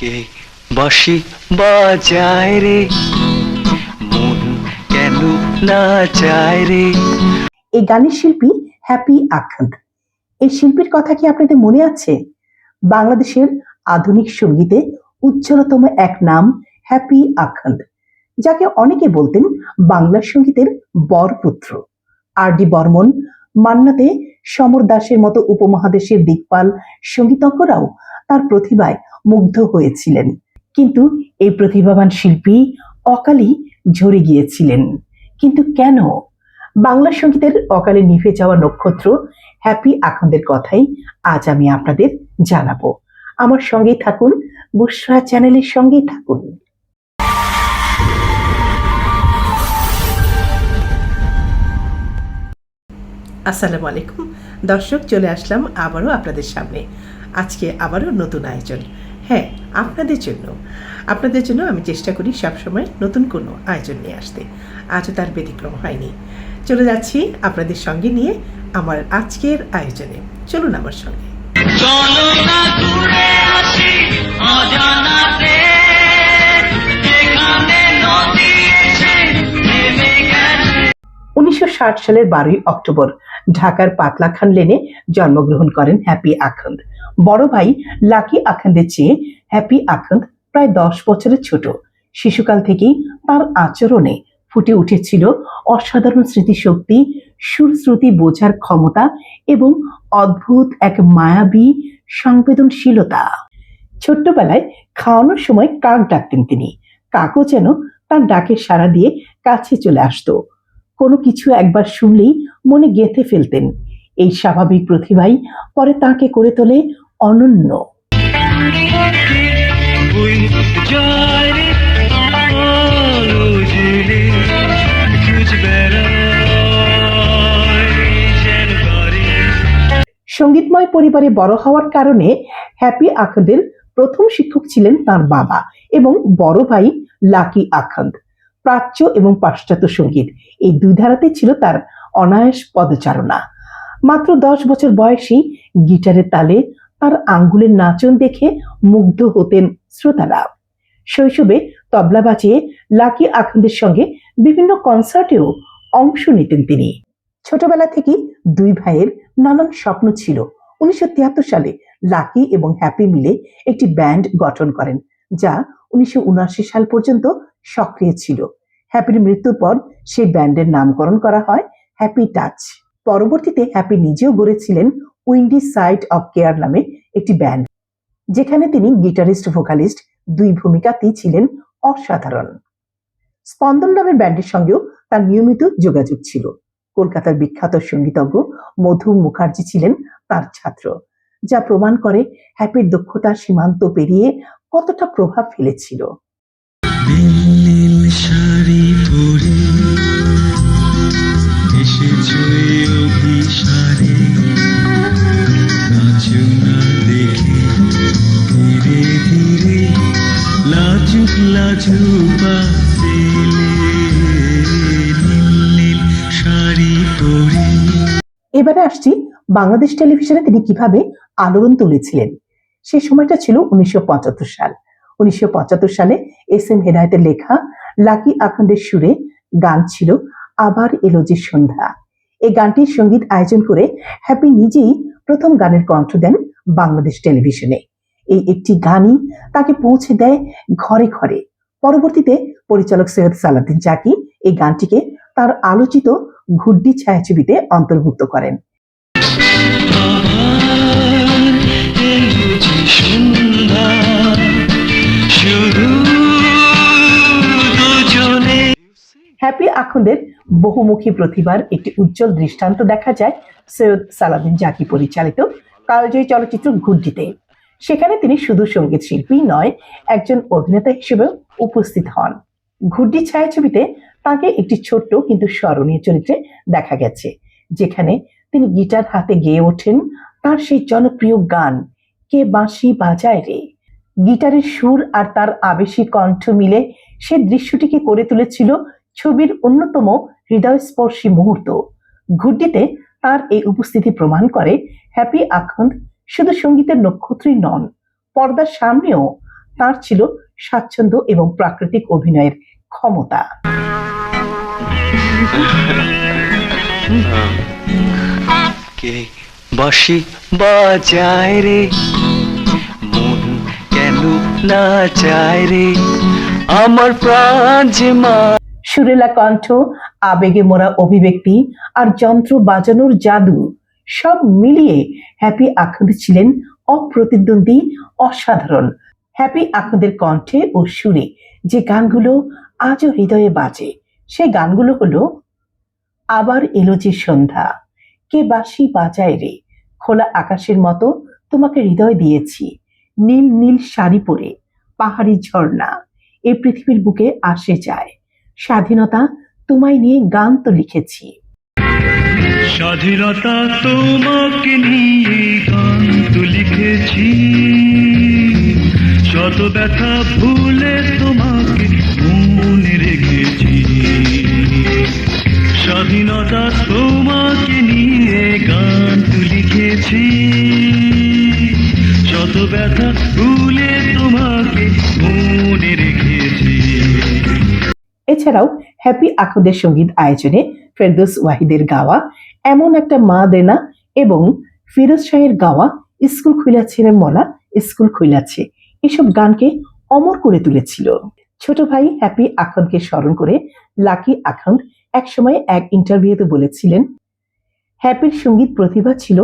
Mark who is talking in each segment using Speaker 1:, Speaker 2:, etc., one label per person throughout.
Speaker 1: কে বাঁশি বাজায় রে? মন কেন না চায় রে?
Speaker 2: এই গানের শিল্পী হ্যাপি আখান্দ এই শিল্পীর কথা কি আপনাদের মনে আছে? বাংলাদেশের আধুনিক সঙ্গীতে উজ্জ্বলতম এক নাম হ্যাপি আখান্দ যাকে অনেকে বলতেন বাংলা সঙ্গীতের বরপুত্র। আর ডি বর্মন মান্নাতে সমর দাসের মতো উপমহাদেশের দিকপাল সঙ্গীতজ্ঞরাও তার প্রতিভায় মুগ্ধ হয়েছিলেন। কিন্তু এই প্রতিভাবান শিল্পী অকালই ঝরে গিয়েছিলেন। কিন্তু কেন? বাংলা সঙ্গীতের অকালে নিভে যাওয়া নক্ষত্র হ্যাপি আখন্দের কথাই আজ আমি আপনাদের জানাব। আমার সঙ্গেই থাকুন, বুসরা চ্যানেলের সঙ্গেই থাকুন। আসসালামু আলাইকুম। দর্শক, চলে আসলাম আবারও আপনাদের সামনে। আজকে আবারও নতুন আয়োজন। হ্যাঁ আপনাদের জন্য। আপনাদের জন্য আমি চেষ্টা করি সবসময় নতুন কোনো আয়োজন নিয়ে আসতে। আজও তার ব্যতিক্রম হয়নি। চলে যাচ্ছি আপনাদের সঙ্গে নিয়ে আমার আজকের আয়োজনে। চলুন আমার সঙ্গে।
Speaker 1: চলো না আসি অজানাতে
Speaker 2: উনিশশো সালের বারোই অক্টোবর ঢাকার পাতলা খান লেনে জন্মগ্রহণ করেন হ্যাপি আখন্দ। বড় ভাই লাকি আখন্দের চেয়ে হ্যাপি আখন্দ প্রায় দশ বছরের ছোট। শিশুকাল থেকেই তার আচরণে ফুটে উঠেছিল অসাধারণ স্মৃতিশক্তি সুরশ্রুতি বোঝার ক্ষমতা এবং অদ্ভুত এক মায়াবী সংবেদনশীলতা। ছোট্টবেলায় খাওয়ানোর সময় কাক ডাকতেন তিনি। কাকও যেন তার ডাকে সাড়া দিয়ে কাছে চলে আসতো। কোনো কিছু একবার শুনলেই মনে গেঁথে ফেলতেন। এই স্বাভাবিক প্রতিভাই পরে তাকে করে তোলে অনন্য। সঙ্গীতময় পরিবারে বড় হওয়ার কারণে হ্যাপি আখন্দের প্রথম শিক্ষক ছিলেন তার বাবা এবং বড় ভাই লাকি আখন্দ। প্রাচ্য এবং পাশ্চাত্য সংগীত এই দুই ধারাতে ছিল তার অনায়াস পদচারণা। মাত্র দশ বছর বয়সেই গিটারের তালে তার আঙ্গুলের নাচন দেখে মুগ্ধ হতেন শ্রোতারা। শৈশবে তবলা বাজিয়ে লাকি আখন্দের সঙ্গে বিভিন্ন কনসার্টেও অংশ নিতেন তিনি। ছোটবেলা থেকেই দুই ভাইয়ের নানান স্বপ্ন ছিল। উনিশশো তিয়াত্তর সালে লাকি এবং হ্যাপি মিলে একটি ব্যান্ড গঠন করেন, যা উনিশশো উনআশি সাল পর্যন্ত সক্রিয় ছিল। হ্যাপির মৃত্যুর পর সেই ব্যান্ডের নামকরণ করা হয় হ্যাপি টাচ। পরবর্তীতে হ্যাপি নিজেও গড়েছিলেন উইন্ডি সাইড অফ কেয়ার নামে একটি ব্যান্ড, যেখানে তিনি গিটারিস্ট, ভোকালিস্ট দুই ভূমিকাতেই ছিলেন অসাধারণ। স্পন্দন নামের ব্যান্ডের সঙ্গেও তার নিয়মিত যোগাযোগ ছিল। কলকাতার বিখ্যাত সঙ্গীতজ্ঞ মধু মুখার্জি ছিলেন তার ছাত্র, যা প্রমাণ করে হ্যাপির দক্ষতার সীমান্ত পেরিয়ে কতটা প্রভাব ফেলেছিল।
Speaker 3: শাড়ি
Speaker 2: এবারে আসছি বাংলাদেশ টেলিভিশনে তিনি কীভাবে আলোড়ন তুলেছিলেন। সেই সময়টা ছিল উনিশশো পঁচাত্তর সাল। উনিশশো পঁচাত্তর সালে এস এম হেদায়তের লেখা লাকি আখন্দের সুরে গান ছিল আবার এলো যে সন্ধ্যা। এই গানটির সংগীত আয়োজন করে হ্যাপি নিজেই প্রথম গানের কণ্ঠ দেন বাংলাদেশ টেলিভিশনে। এই একটি গানই তাকে পৌঁছে দেয় ঘরে ঘরে। পরবর্তীতে পরিচালক সৈয়দ সালাদ্দিন জাকি এই গানটিকে তার আলোচিত ঘুড্ডি ছায়াছবিতে অন্তর্ভুক্ত করেন। হ্যাপি আখন্দের বহুমুখী প্রতিভার একটি উজ্জ্বল দৃষ্টান্ত দেখা যায় সৈয়দ সালাদিন জাকি পরিচালিত কালজয়ী চলচ্চিত্র ঘুড্ডিতে। সেখানে তিনি শুধু সংগীত শিল্পী নয়, একজন অভিনেতা হিসেবেও উপস্থিত হন। ঘুড্ডি ছায়াছবিতে তাকে একটি ছোট্ট কিন্তু স্মরণীয় চরিত্রে দেখা গেছে, যেখানে তিনি গিটার হাতে গেয়ে ওঠেন তার সেই জনপ্রিয় গান, কে বাঁশি বাজায় রে? গিটারের সুর আর তার আবেশী কণ্ঠ মিলে সে দৃশ্যটিকে করে তুলেছিল ছবির অন্যতম হৃদয়স্পর্শী মুহূর্ত। ঘুড্ডিতে তার এই উপস্থিতি প্রমাণ করে হ্যাপি আখন্দ শুধু সঙ্গীতের নক্ষত্রই নন পর্দার সামনেও তার ছিল স্বাচ্ছন্দ্য এবং প্রাকৃতিক অভিনয়ের ক্ষমতা।
Speaker 4: কে বাঁশি বাজায় রে? মন কেন না চায় রে? আমার প্রাণ যে মা
Speaker 2: সুরেলা কণ্ঠ আবেগে মোরা অভিব্যক্তি আর যন্ত্র বাজানোর জাদু সব মিলিয়ে হ্যাপি আখন্দ ছিলেন অপ্রতিদ্বন্দ্বী, অসাধারণ। হ্যাপি আখন্দের কণ্ঠে ও সুরে যে গানগুলো আজও হৃদয়ে বাজে সেই গানগুলো হলো, আবার এলো যে সন্ধ্যা, কে বাসি বাজায় রে? খোলা আকাশের মতো তোমাকে হৃদয় দিয়েছি, নীল নীল শাড়ি পরে, পাহাড়ি ঝর্ণা এই পৃথিবীর বুকে আসে যায়। স্বাধীনতা তোমায় নিয়ে গান তো লিখেছি।
Speaker 3: স্বাধীনতা তোমাকে নিয়ে গান তো লিখেছি। শত ব্যথা ভুলে তোমাকে মনে রেখেছি। স্বাধীনতা তোমাকে নিয়ে গান তো লিখেছি। শত ব্যথা ভুলে তোমাকে মনে রেখেছি।
Speaker 2: এছাড়াও হ্যাপি আখদের সংগীত আয়োজনে ফেরদৌস ওয়াহিদের গাওয়া এমন একটা মা দেনা এবং ফিরোজ শাহের গাওয়া স্কুল খুইলাছে রে মলা, স্কুল খুইলাছে এসব গানকে অমর করে তুলেছিল। ছোট ভাই হ্যাপি আখন্দকে স্মরণ করে লাকি আখন্দ একসময় এক ইন্টারভিউতে বলেছিলেন, হ্যাপির সংগীত প্রতিভা ছিল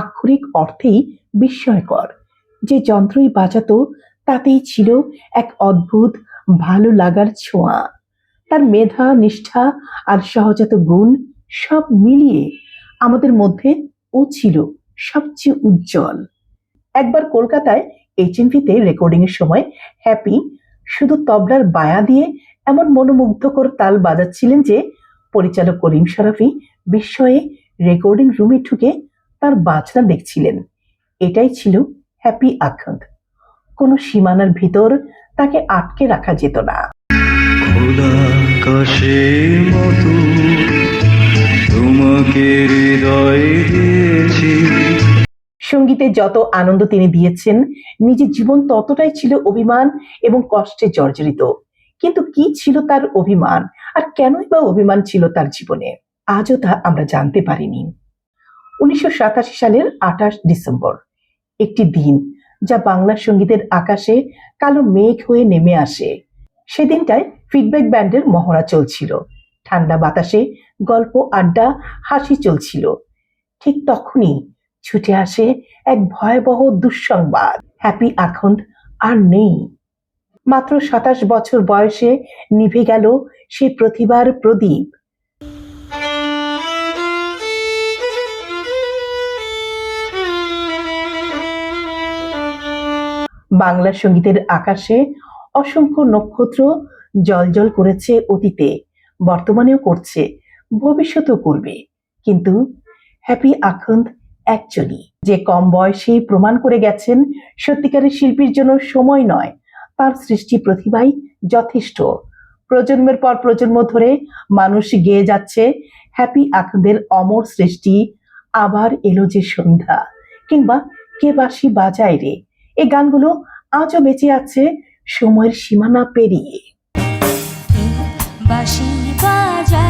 Speaker 2: আক্ষরিক অর্থেই বিস্ময়কর। যে যন্ত্রই বাজাতো তাতেই ছিল এক অদ্ভুত, ভালো লাগার ছোঁয়া। তার মেধা, নিষ্ঠা আর সহজাত গুণ সব মিলিয়ে আমাদের মধ্যে ও ছিল সবচেয়ে উজ্জ্বল। একবার কলকাতায় এইচএনভিতে রেকর্ডিং এর সময় হ্যাপি শুধু তবলার বায়া দিয়ে এমন মনোমুগ্ধকর তাল বাজাচ্ছিলেন যে, পরিচালক করিম শরাফি বিস্ময়ে রেকর্ডিং রুমে ঢুকে তার বাজনা দেখছিলেন। এটাই ছিল হ্যাপি আখন্দ কোনো সীমানার ভিতর তাকে আটকে রাখা যেত না।
Speaker 3: খোলা
Speaker 2: সঙ্গীতে যত আনন্দ তিনি দিয়েছেন, নিজের জীবন ততটাই ছিল অভিমান এবং কষ্টে জর্জরিত। কিন্তু কি ছিল তার অভিমান? আর কেনই বা অভিমান ছিল তার জীবনে? আজও তা আমরা জানতে পারিনি। উনিশশো সাতাশি সালের আঠাশ ডিসেম্বর। একটি দিন যা বাংলা সঙ্গীতের আকাশে কালো মেঘ হয়ে নেমে আসে। সেদিনটায় ফিডব্যাক ব্যান্ডের মহড়া চলছিল। ঠান্ডা বাতাসে গল্প, আড্ডা, হাসি চলছিল। ঠিক তখনই ছুটে আসে এক ভয়াবহ দুঃসংবাদ। হ্যাপি আখন্দ আর নেই। মাত্র সাতাশ বছর বয়সে নিভে গেল সে প্রতিভার প্রদীপ। বাংলা সঙ্গীতের আকাশে অসংখ্য নক্ষত্র জলজল করেছে অতীতে। বর্তমানেও করছে, ভবিষ্যতেও করবে। কিন্তু হ্যাপি আখন্দ একচুয়ালি যে কম বয়সেই প্রমাণ করে গেছেন, সত্যিকারের শিল্পীর জন্য সময় নয়, তার সৃষ্টি প্রতিভাই যথেষ্ট। প্রজন্মের পর প্রজন্ম ধরে মানুষ গেয়ে যাচ্ছে হ্যাপি আখন্দের অমর সৃষ্টি, আবার এলো যে সন্ধ্যা, কিংবা কে বাসি বাজায় রে? এই গানগুলো আজও বেঁচে আছে সময়ের সীমানা পেরিয়ে।
Speaker 5: বাঁশি যে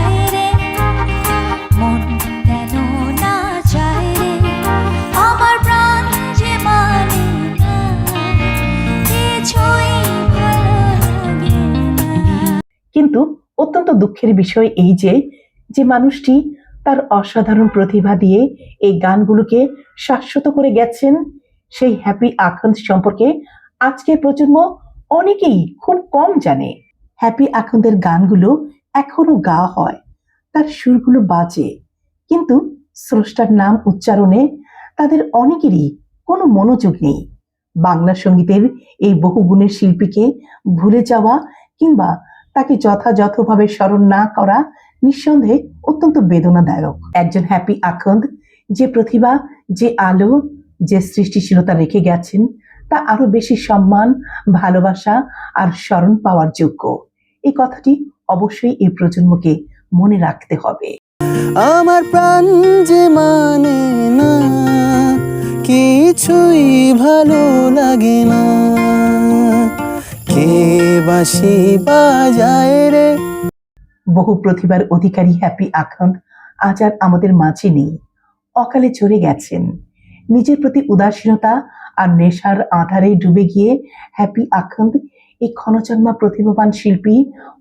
Speaker 2: কিন্তু অত্যন্ত দুঃখের বিষয় এই যে যে মানুষটি তার অসাধারণ প্রতিভা দিয়ে এই গানগুলোকে শাশ্বত করে গেছেন, সেই হ্যাপি আখন্দ সম্পর্কে আজকের প্রজন্ম অনেকেই খুব কম জানে। হ্যাপি আখন্দের গানগুলো এখনও গাওয়া হয়, তার সুরগুলো বাজে। কিন্তু স্রষ্টার নাম উচ্চারণে তাদের অনেকেরই কোনো মনোযোগ নেই। বাংলা সঙ্গীতের এই বহুগুণের শিল্পীকে ভুলে যাওয়া কিংবা তাকে যথাযথভাবে স্মরণ না করা নিঃসন্দেহে অত্যন্ত বেদনাদায়ক। একজন হ্যাপি আখন্দ, যে প্রতিভা, যে আলো, যে সৃষ্টিশীলতা রেখে গেছেন, তা আরও বেশি সম্মান, ভালোবাসা আর স্মরণ পাওয়ার যোগ্য। এই কথাটি অবশ্যই এই প্রজন্মকে মনে রাখতে হবে।
Speaker 6: আমার প্রাণ যে মানে না কিছুই ভালো লাগে না। বাঁশি বাজায় রে?
Speaker 2: বহু প্রতিভার অধিকারী হ্যাপি আখান্দ আজ আর আমাদের মাঝে নেই। অকালে চলে গেছেন। নিজের প্রতি উদাসীনতা আর নেশার আধারে ডুবে গিয়ে হ্যাপি আখান্দ এই ক্ষণজন্মা প্রতিভাবান শিল্পী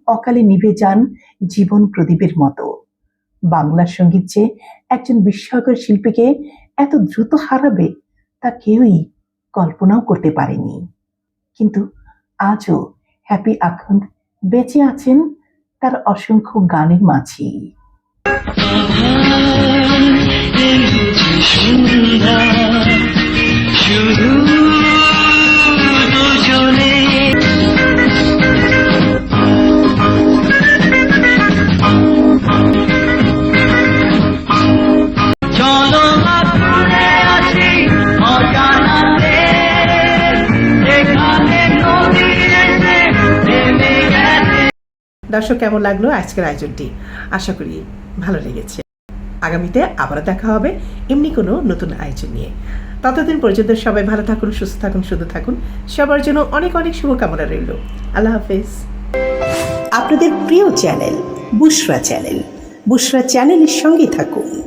Speaker 2: অকালে নিভে যান জীবন প্রদীপের মতো। বাংলার সংগীত যে একজন বিস্ময়কর শিল্পীকে এত দ্রুত হারাবে, তা কেউই কল্পনাও করতে পারেনি। কিন্তু আজও হ্যাপি আখান্দ বেঁচে আছেন তার অসংখ্য গানের মাঝে। দর্শক, কেমন লাগল আজকের আয়োজনটি? আশা করি ভালো লেগেছে। আগামীতে আবার দেখা হবে এমনি কোনো নতুন আয়োজন নিয়ে। ততদিন পর্যন্ত সবাই ভালো থাকুন, সুস্থ থাকুন শুধু থাকুন। সবার জন্য অনেক অনেক শুভকামনা রইল। আল্লাহ হাফেজ। আপনাদের প্রিয় চ্যানেল বুসরা চ্যানেল। বুসরা চ্যানেলের সঙ্গে থাকুন।